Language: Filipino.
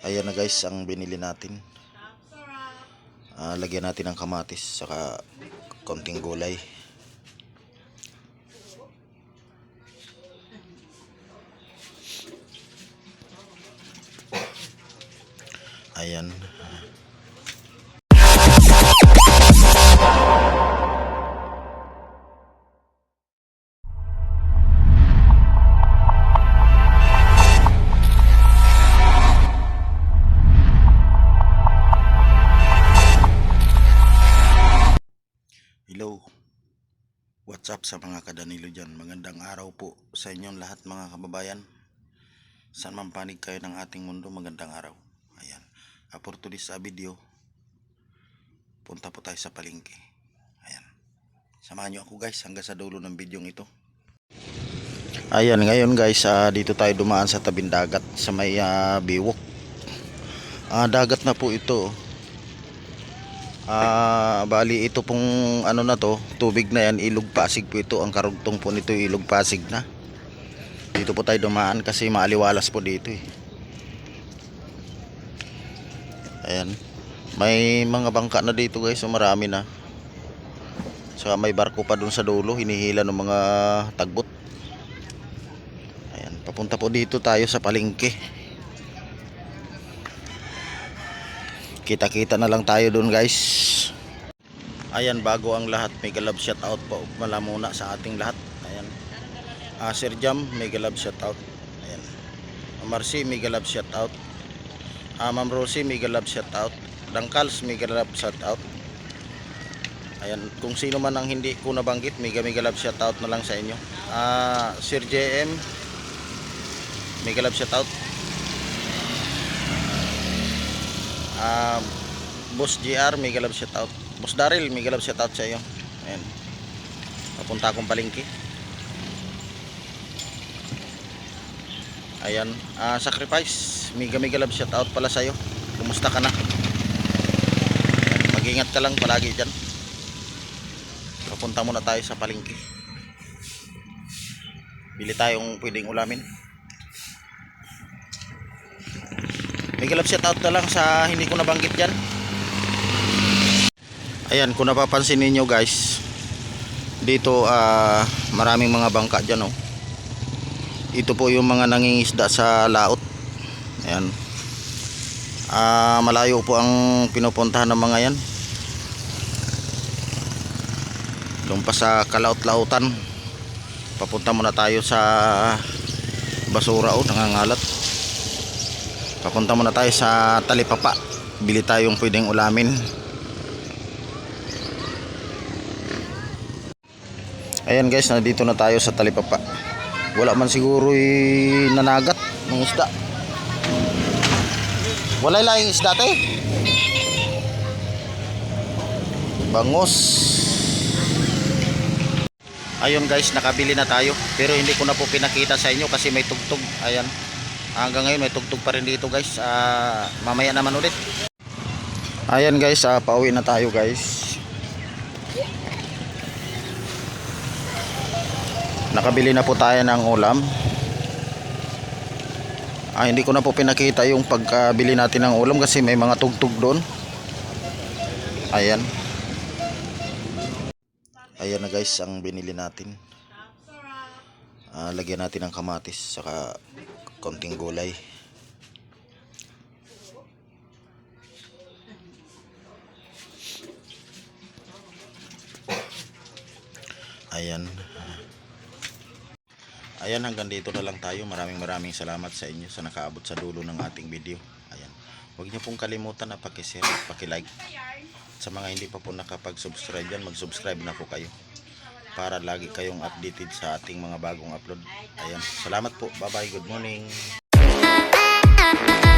Ayan na guys ang binili natin. Ah, lagyan natin ng kamatis saka konting gulay. Ayan. Hello. What's up sa mga kadanilo dyan? Magandang araw po sa inyong lahat mga kababayan. Saan man panig kayo ng ating mundo, magandang araw. Ayan. Uh, for today's uh, video, punta po tayo sa palengke. Ayan. Samahan nyo ako guys hanggang sa dulo ng video ito. Ayan, ngayon guys, ah, dito tayo dumaan sa tabing dagat sa may ah, biwok. Ah, dagat na po ito. Ah, bali ito pong ano na to, tubig na yan, ilog pasig po ito. Ang karugtong po nito ilog pasig na. Dito po tayo dumaan kasi maaliwalas po dito eh. Ayan. May mga bangka na dito guys, so marami na. Saka may barko pa dun sa dulo, hinihila ng mga tagbot. Ayan, papunta po dito tayo sa palengke. Kita-kita na lang tayo doon guys. Ayan, bago ang lahat, mega love shout out po mala muna sa ating lahat. Ayan. Ah, Sir Jam, mega love shout out. Ayan. Marcy, mega love shout out. Ah, Ma'am Rosie, mega love shout out. Dangkals, mega love shout out. Ayan, kung sino man ang hindi ko nabanggit, mega mega love shout out na lang sa inyo. Ah, Sir JM, mega love shout out. Ah, Boss GR, mega love shout out. Boss Daryl, mega love shout out sa iyo. Ayan. Papunta akong palengke. Ayan, ah, sacrifice, mega love shout out pala sa iyo. Kumusta ka na? Ayan, Mag-ingat ka lang palagi diyan. Papunta muna tayo sa palengke. Bili tayong pwedeng ulamin. Mega love shout out na lang sa hindi ko nabanggit dyan. Ayan, kung napapansin ninyo guys, dito ah, maraming mga bangka dyan oh. Ito po yung mga nangingisda sa laot. Ayan. Ah, malayo po ang pinupuntahan ng mga yan. Doon pa sa kalaot-lautan. Papunta muna tayo sa basura oh, nangangalat. Papunta muna tayo sa Talipapa. Bili tayong pwedeng ulamin. Ayan guys, nandito na tayo sa Talipapa. Wala man siguro nanagat ng isda. Wala lang isda te. Bangos. Ayun guys, nakabili na tayo. Pero hindi ko na po pinakita sa inyo kasi may tugtog. Ayan. Hanggang ngayon may tugtog pa rin dito guys. Ah, mamaya naman ulit. Ayan guys, ah, pauwi na tayo guys. Nakabili na po tayo ng ulam. Ah, hindi ko na po pinakita yung pagkabili natin ng ulam kasi may mga tugtog doon. Ayan. Ayan na guys ang binili natin. Ah, lagyan natin ng kamatis saka konting gulay. Ayan. Ayan hanggang dito na lang tayo. Maraming maraming salamat sa inyo sa nakaabot sa dulo ng ating video. Ayan. Huwag niyo pong kalimutan na paki-share at paki-like. Sa mga hindi pa po nakapag-subscribe dyan, mag-subscribe na po kayo para lagi kayong updated sa ating mga bagong upload. Ayan. Salamat po. Bye-bye. Good morning.